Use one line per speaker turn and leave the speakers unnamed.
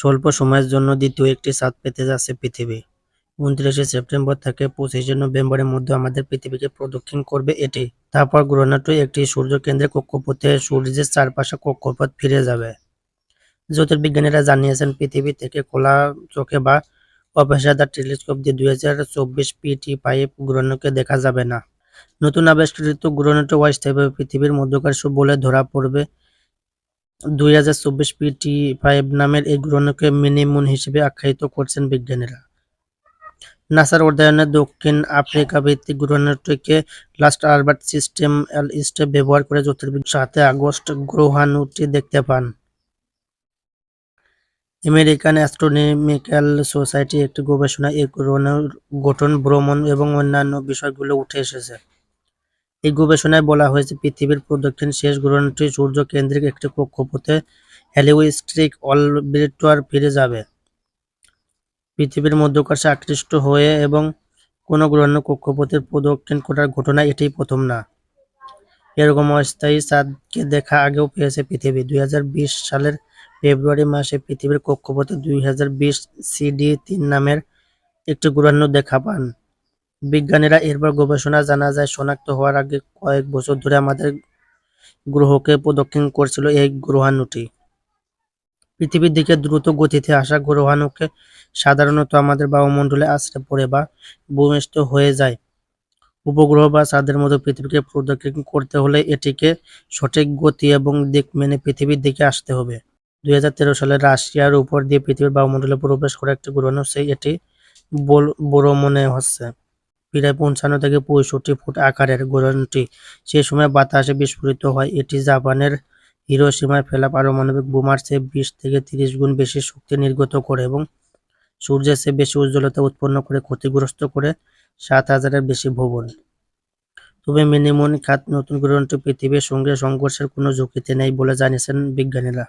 স্বল্প সময়ের জন্য দ্বিতীয় একটি চাঁদ পেতে যাচ্ছে পৃথিবী। উনত্রিশে সেপ্টেম্বর থেকে পঁচিশে নভেম্বরের মধ্যে আমাদের পৃথিবীকে প্রদক্ষিণ করবে এটি। তারপর গ্রহণটি একটি সূর্যকেন্দ্রের কক্ষপথে সূর্যের চারপাশে কক্ষপথ ফিরে যাবে। জ্যোতির্বিজ্ঞানীরা জানিয়েছেন, পৃথিবী থেকে খোলা চোখে বা অপেশাদার টেলিস্কোপ দিয়ে দুই হাজার চব্বিশ পিটি পাইপ গ্রহণকে দেখা যাবে না। নতুন আবিষ্কৃত গ্রহণটি অস্থায়ীভাবে পৃথিবীর মধ্যকার বলে ধরা পড়বে দুই হাজার চব্বিশ পিটি ফাইভ নামের এই গ্রহণকে মিনি মুন হিসেবে আখ্যায়িত করছেন বিজ্ঞানীরা। নাসার অধ্যয়নে দক্ষিণ আফ্রিকা ভিত্তিক গ্রহণটিকে last Albert system L step ব্যবহার করে জ্যোতির্বিজ্ঞান সাথে আগস্ট গ্রহাণুটি দেখতে পান। আমেরিকান অ্যাস্ট্রোনমিক্যাল সোসাইটি একটি গবেষণায় এই গ্রহণের গঠন, ভ্রমণ এবং অন্যান্য বিষয়গুলো উঠে এসেছে। এই গবেষণায় বলা হয়েছে, পৃথিবীর প্রদক্ষিণ শেষ গ্রহণটি সূর্য কেন্দ্রিক একটি কক্ষপথে হ্যালিওস্ট্রিক অরবিটর ফিরে যাবে। পৃথিবীর মধ্যকাশে আকৃষ্ট হয়ে এবং কোনো গ্রহণ কক্ষপথের প্রদক্ষিণ করার ঘটনা এটাই প্রথম না। এরকম অস্থায়ী চাঁদকে দেখা আগেও পেয়েছে পৃথিবী। দুই হাজার বিশ সালের ফেব্রুয়ারি মাসে পৃথিবীর কক্ষপথে দুই সিডি তিন নামের একটি গ্রহাণু দেখা পান। বিজ্ঞানীরা এরপর গবেষণা জানা যায়, শনাক্ত হওয়ার আগে কয়েক বছর ধরে আমাদের গ্রহকে প্রদক্ষিণ করছিল এই গ্রহাণুটি। পৃথিবীর দিকে দ্রুত গতিতে আসা গ্রহাণুকে সাধারণত আমাদের বায়ুমণ্ডলে আশ্রে পড়ে বা ভূমিষ্ঠ হয়ে যায়। উপগ্রহ বা চাঁদের মতো পৃথিবীকে প্রদক্ষিণ করতে হলে এটিকে সঠিক গতি এবং দিক মেনে পৃথিবীর দিকে আসতে হবে। দুই হাজার তেরো সালে রাশিয়ার উপর দিয়ে পৃথিবীর বায়ুমণ্ডলে প্রবেশ করা একটি গ্রহাণু সেই এটি বড় মনে হচ্ছে। প্রায় পঞ্চান্ন থেকে পঁয়ষট্টি ফুট আকারের গ্রহণটি সে সময় বাতাসে বিস্ফোরিত হয়। এটি জাপানের হিরোসীমায় ফেলা পারমাণবিক বোমার চেয়ে বিশ থেকে তিরিশ গুণ বেশি শক্তি নির্গত করে এবং সূর্যের চেয়ে বেশি উজ্জ্বলতা উৎপন্ন করে, ক্ষতিগ্রস্ত করে সাত হাজারের বেশি ভবন। তবে মিনিমন খাত নতুন গ্রহণটি পৃথিবীর সঙ্গে সংঘর্ষের কোনো ঝুঁকিতে নেই বলে জানিয়েছেন বিজ্ঞানীরা।